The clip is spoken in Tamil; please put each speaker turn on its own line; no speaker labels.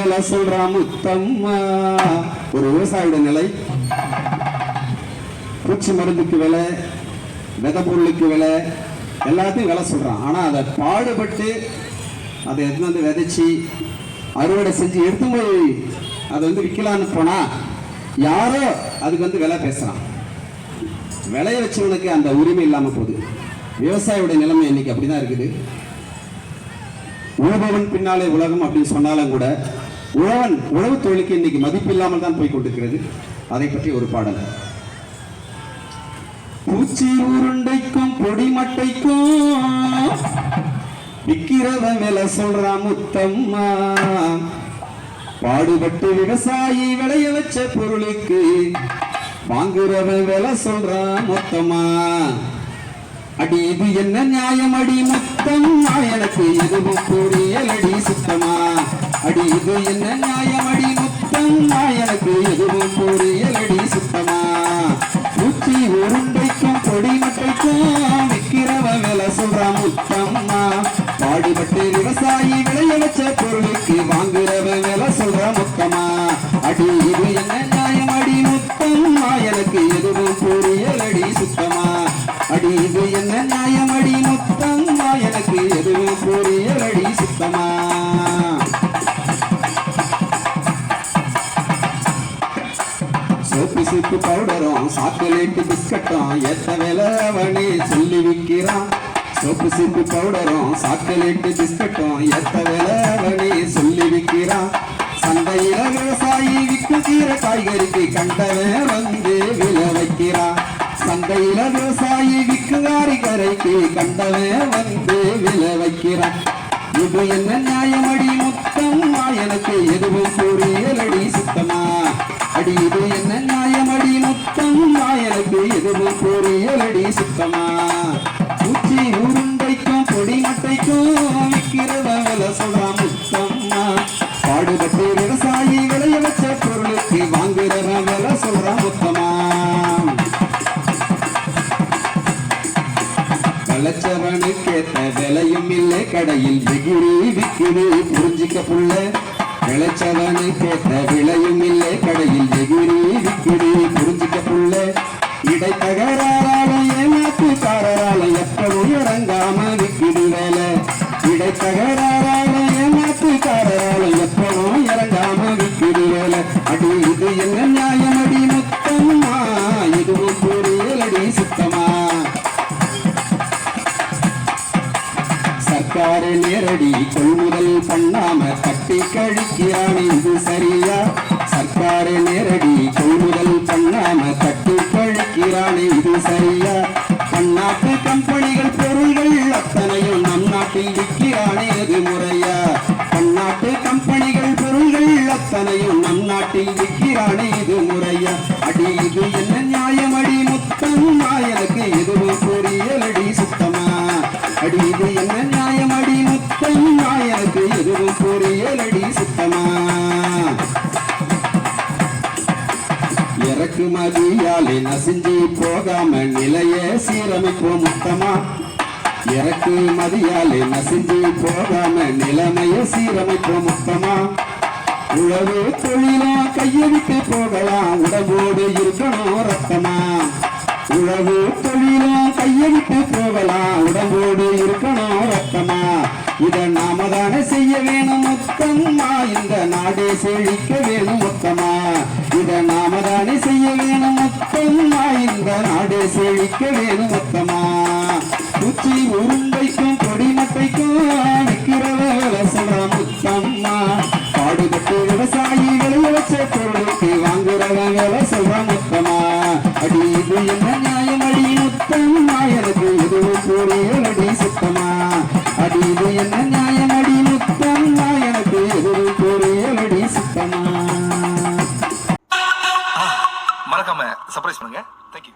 வேலை சொல்றான் முத்தம்மா. ஒரு விவசாயியோட நிலை. பூச்சி மருந்துக்கு விலை வித பொருளுக்கு விலை எல்லாத்தையும் விலை சொல்றான். ஆனா அதை பாடுபட்டு அதை எடுத்து வந்து விதைச்சி அறுவடை செஞ்சு எடுத்து போய் அதை வந்து விற்கலான்னு போனா யாரோ அதுக்கு வந்து விலை பேசுறான். விளைய வச்சவனுக்கு அந்த உரிமை இல்லாம போகுது. விவசாயியோட நிலைமை இன்னைக்கு அப்படிதான் இருக்குது. உழுபவன் பின்னாலே உலகம் அப்படின்னு சொன்னாலும் கூட உழவன் உழவு தொழிலுக்கு இன்னைக்கு மதிப்பு இல்லாமல் தான் போய் கொண்டிருக்கிறது. அதை பற்றி ஒரு பாடல். பூச்சி உருண்டைக்கும் பொடி மட்டைக்கும் விக்கிறவன் விலை முத்தம்மா. பாடுபட்டு விவசாயி விளைய வச்ச பொருளுக்கு வாங்குறவன் விலை சொல்றான் மொத்தமா அடி இது என்ன நியாயம் அடி மொத்தம் எனக்கு எதுவும் புரியலடி சுத்தமா. அடி இது என்ன நியாயம்? அடி முத்தம் நாயனுக்கு எதுவும் புரியலடி சுத்தமா. உச்சி உருண்டைக்கும் கொடி மட்டைக்கும் விக்கிறவ விலை சாக்லேட்டு பிஸ்கட்டும் எத்த விலவனி சொல்லி விற்கிறான். சோப்பு சீப்பு பவுடரும் சாக்லேட்டு பிஸ்கட்டும் எத்த விலவனி சொல்லி விற்கிறான். சந்தையில விவசாயி விற்கும் கீரை காய்கறிக்கு கண்டவன் வந்து வில வைக்கிறான். சந்தையில விவசாயி விற்கும் கரைக்கு கண்டவன் வந்து வில வைக்கிறான். இது என்ன நியாயமடி முத்தம்மா? எனக்கு எதுவும் புரியலடி சுத்தமா. அடி இது என்ன எனக்கு எதுவும் சுத்தமா? உச்சி உருண்டைக்கும் பொடி மட்டைக்கும் விற்கிறத விலை சொல்றான் முத்தம்மா. பாடுபட்டு விவசாயி விளைய வச்ச பொருளுக்கு வாங்குறவன் விலை சொல்றான் முத்தமா விளைச்சவனுக்கேத்த விலையும் இல்லை கடையில் வெகுரி விக்கிரி புரிஞ்சிக்க புள்ள விளைச்சவனுக்கேத்த விலையும் இல்லை கடையில் வெகுரி இடை தகராறால எப்பவும் இறங்காம விக்குது வேலை அடி இது என்ன நியாயம் அடி முத்தம்மா இதுவும் சுத்தமா சர்க்காரு நேரடி கொள்முதல் பண்ணாம தட்டி கழிக்கிறான் இது சரியா? சர்க்காரு நேரடி அத்தனையும் நம் நாட்டில் விற்கிறானே இது முறையா? அடி இது என்ன நியாயம்? அடி முத்தம் எனக்கு எதுவும் புரியலடி சுத்தமா? அடி இது என்ன நியாயம்? அடி முத்தம் எனக்கு எதுவும் புரியலடி சுத்தமா? இறக்குமதியாலே நசிஞ்சு போகாம நிலைய சீரமைப்போம் முத்தமா? இறக்குமதியாலே நசிஞ்சு போகாம நிலைமைய சீரமைப்போம் முத்தமா? உழவு தொழிலா கையை விட்டு போகலாம் உடம்போடு இருக்கணும் ரத்தமா? உழவு தொழிலா கையை விட்டு போகலாம் உடம்போடு இருக்கணும் ரத்தமா? இதை நாம தானே செய்ய வேணும் மொத்தமா இந்த நாடே செழிக்க வேணும் மொத்தமா இதை நாம தானே செய்ய வேணும் மொத்தமா இந்த நாடே செழிக்க வேணும் மொத்தமா பூச்சி உருண்டைக்கும் கொடி மட்டைக்கும் விற்கிறவ சொல்ற முத்தம்மா காசு பொருளுக்கு வாங்குறவங்கள சுபமுத்தமா அடி இது என்ன நியாயம் அடி முத்தம்மா எனக்கு எதுவும் கூறிய அடி சுத்தமா? அடி இது என்ன நியாயம் அடி முத்தம்மா எனக்கு எதுவும் கூறிய அடி சுத்தமா?
மறக்காம சர்ப்ரைஸ் பண்ணுங்க. தேங்க்யூ